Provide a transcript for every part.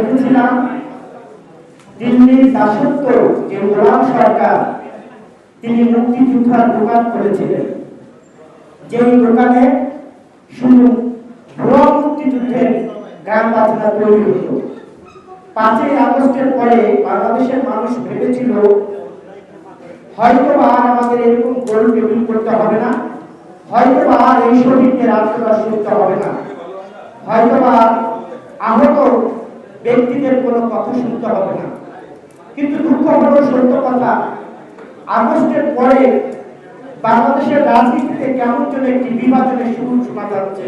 দেখেছিলাম দিল্লির দাসত্ব যে গোলাম সরকার, তিনি মুক্তিযোদ্ধার দোকান করেছিলেন। যেই দোকানে শুধু ভুয়া মুক্তিযুদ্ধের গান বাজনা তৈরি হতো। পাঁচই আগস্টের পরে বাংলাদেশের মানুষ ভেবেছিল হয়তো আর আমাদের এরকম গোল টেবিল করতে হবে না হয়তো বা আর এই শহীদদের আত্মদাস করতে হবে না হয়তো বা আহত ব্যক্তিদের কোনো কথা শুনতে হবে না। কিন্তু দুঃখ হলো সত্য কথা, আগস্টের পরে বাংলাদেশের রাজনীতিতে কেমন যেন একটি বিভাজনের শুরু শোনা যাচ্ছে।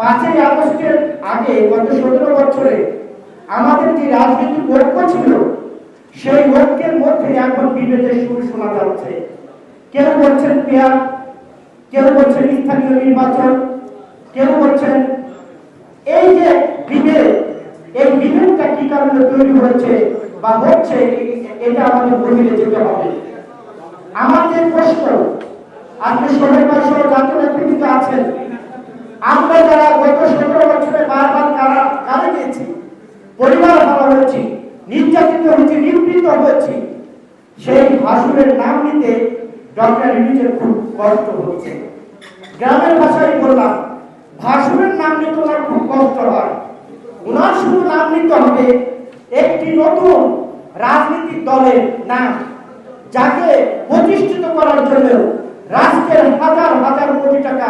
পাঁচই আগস্টের আগে গত সতেরো বছরে আমাদের যে রাজনৈতিক ঐক্য ছিল, সেই ঐক্যের মধ্যে এখন বিভেদের শুরু শোনা যাচ্ছে। কেউ বলছেন পেয়ার কেউ বলছেন স্থানীয় নির্বাচন? কেউ বলছেন এই যে বিভেদ কি কারণে তৈরি হয়েছে বা হচ্ছে, এটা আমাদের গভীরে যেতে হবে। আমার যে প্রশ্ন, আপনি সবাই পাশে জাতীয় নেতৃত্বে আছেন। আমরা যারা গত সতেরো বছরে বারবার কারা কারা গিয়েছি পরিবার হারা হয়েছি, নির্যাতিত হয়েছি, নিপীড়িত হয়েছি, সেই ভাসুরের নাম নিতে ডক্টর ইউনিজের খুব কষ্ট হচ্ছে। গ্রামের ভাষায় বললাম ভাসুরের নাম নিতে ওনার খুব কষ্ট হয়। ওনার শুধু নাম নিতে হবে, একটি নতুন রাজনৈতিক দলের নাম, যাকে প্রতিষ্ঠিত করার জন্য রাষ্ট্রের হাজার হাজার কোটি টাকা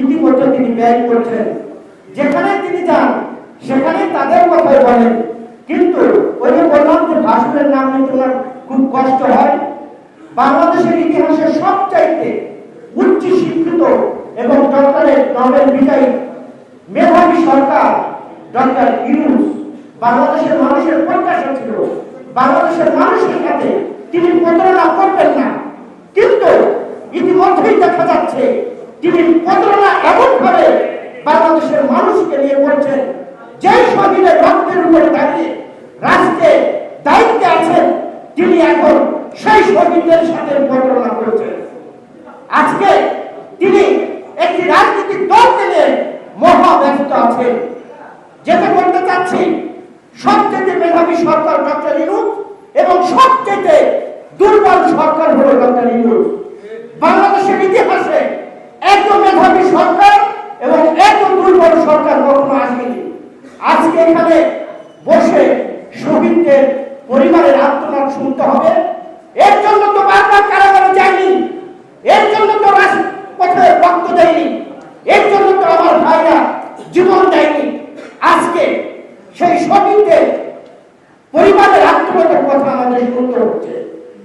ইতিমধ্যে তিনি ব্যয় করছেন। যেখানে তিনি যান, সেখানে তাদের কথাই বলেন। কিন্তু ওই যে বললাম যে ভাষণের নাম নিতে ওনার খুব কষ্ট হয়, বাংলাদেশের ইতিহাসে সবচাইতে উচ্চ শিক্ষিত এবং ডক্টরের নোবেল বিজয়ী মেধাবী সরকার ডক্টর ইউনুস বাংলাদেশের মানুষের প্রত্যাশা ছিল। বাংলাদেশের মানুষের সাথে তিনি প্রতারণা করবেন না। কিন্তু ইতিমধ্যেই দেখা যাচ্ছে তিনি প্রতারণা এমন ভাবে বাংলাদেশের মানুষকে নিয়ে করছেন যে শহীদের রক্তের উপরে দাঁড়িয়ে রাষ্ট্রে দায়িত্বে আছেন, তিনি এখন সেই শহীদদের সাথে প্রতারণা করছেন। আজকে তিনি একটি রাজনৈতিক দলকে নিয়ে মহা ব্যস্ত আছেন। যেটা বলতে চাচ্ছি, সবচেয়ে মেধাবী সরকার ডক্টর ইনুস এবং সবচেয়ে দুর্বল সরকার হলো ডক্টর ইনুস বাংলাদেশের ইতিহাসে এত মেধাবী সরকার এবং এত দুর্বল সরকার কখনো আসেনি। আজকে এখানে বসে শহীদদের পরিবারের আত্মনাদ শুনতে হবে এর জন্য তো বারবার কারাগারে যায়নি এর জন্য তো রাজপথে রক্ত দেয়নি এর জন্য তো আমার ভাইরা জীবন দেয়নি আজকে শহীদদের পরিবারের আত্মহত্যার কথা আমাদের শুনতে হচ্ছে।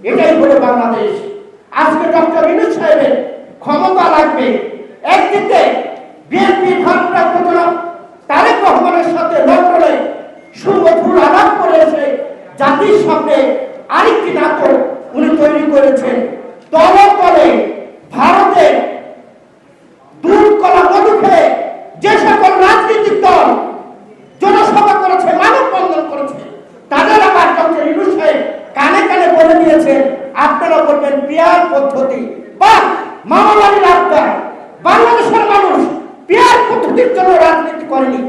এটাই হলো বাংলাদেশ। আজকে ডক্টর ইনুস সাহেবের ক্ষমতা লাগবে। একদিকে বিএনপি ভারপ্রাপ্ত জনাব তারেক রহমানের সাথে লন্ডনে সুমধুর আলাপ করে এসে জাতির সামনে আরেকটি নাটক উনি তৈরি করেছেন তলে তলে ভারতে দুধ কলা মধু খেয়ে যে সকল রাজনৈতিক দল জনসভা করেছে মানববন্ধন করেছে তাদের আবার ডক্টর ইনু সাহেব কানে কানে বলে দিয়েছে আপনারা বলবেন পিয়ার পদ্ধতি বা মামাবাড়ির আবদার বাংলাদেশের মানুষ পিয়ার পদ্ধতির জন্য রাজনীতি করেনি।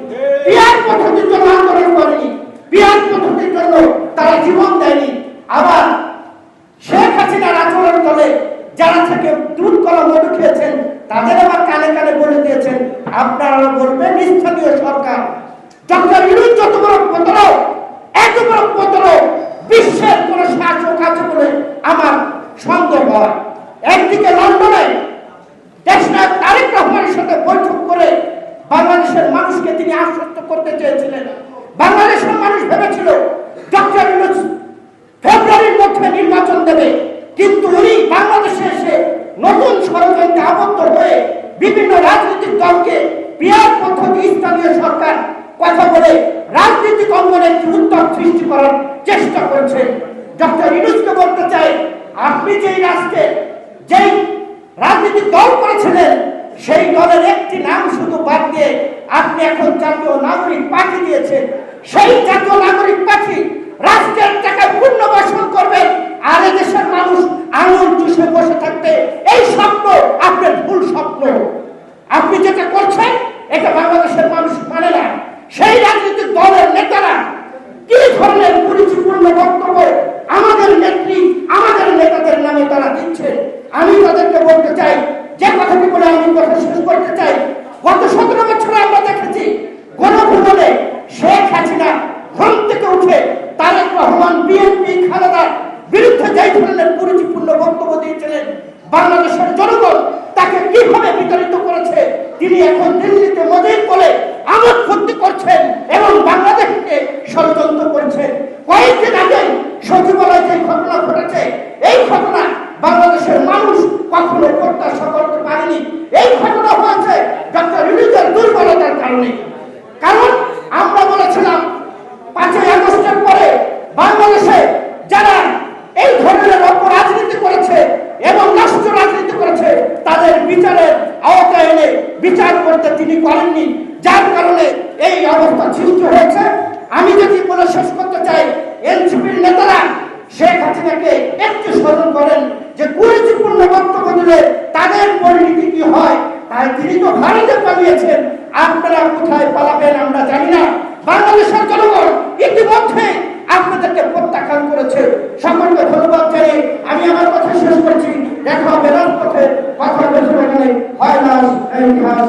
পিয়ার পদ্ধতির জন্য আন্দোলন করেনি। পিয়ার পদ্ধতির জন্য তারা জীবন দেয়নি। আবার শেখ হাসিনার আচরণ করে যারা থেকে দুধ, কলা, মধু খেয়েছেন, তাদের আবার কানে কানে বলে দিয়েছেন, আপনারা বলবেন স্থানীয় সরকার। ডক্টর ইউনুস যত বড় প্রতারক এত বড় প্রতারক বিশ্বের কোন শাসক আছে বলে আমার সন্দেহ হয়। একদিকে লন্ডনে দেশনায়ক তারেক রহমানের সাথে বৈঠক করে বাংলাদেশের মানুষকে তিনি আশ্বস্ত করতে চেয়েছিলেন। বাংলাদেশের মানুষ ভেবেছিল, ডক্টর ইউনুস ফেব্রুয়ারির মধ্যে নির্বাচন দেবে, কিন্তু উনি বাংলাদেশে এসে নতুন ষড়যন্ত্রে আবদ্ধ হয়ে বিভিন্ন রাজনৈতিক দলকে পিয়ার পদ্ধতি স্থানীয় সরকার কথা বলে রাজনৈতিক অঙ্গনে উত্তর সৃষ্টি করার চেষ্টা করছেন ডক্টর ইনুসকে বলতে চাই, আপনি যেই রাষ্ট্রে যেই রাজনীতি দল করেছিলেন, সেই দলের একটি নাম শুধু বাদ দিয়ে আপনি এখন জাতীয় নাগরিক পার্টি দিয়েছেন। সেই জাতীয় নাগরিক পাখি রাষ্ট্রের টাকা বাসন করবে আর দেশের তিনি এখন দিল্লিতে মোদের করে আমার ক্ষতি করছেন এবং বাংলাদেশকে ষড়যন্ত্র করছেন। কয়েকদিন এই সৃষ্টি হয়েছে, আমি যদি বলে শেষ করতে চাই, এনসিপির নেতারা শেখ হাসিনাকে একটু স্মরণ করেন যে কুরুচিপূর্ণ বক্তব্য দিলে তাদের পরিণতি কি হয়, তাই তিনি তো ভারতে পালিয়েছেন। আপনারা কোথায় পালাবেন আমরা জানি না। বাংলাদেশের জনগণ ইতিমধ্যে আপনাদেরকে প্রত্যাখ্যান করেছে। সকলকে ধন্যবাদ জানিয়ে আমি আমার কথা শেষ করছি। দেখা হবে রাজপথে, কথা বলতে হয় না ইতিহাস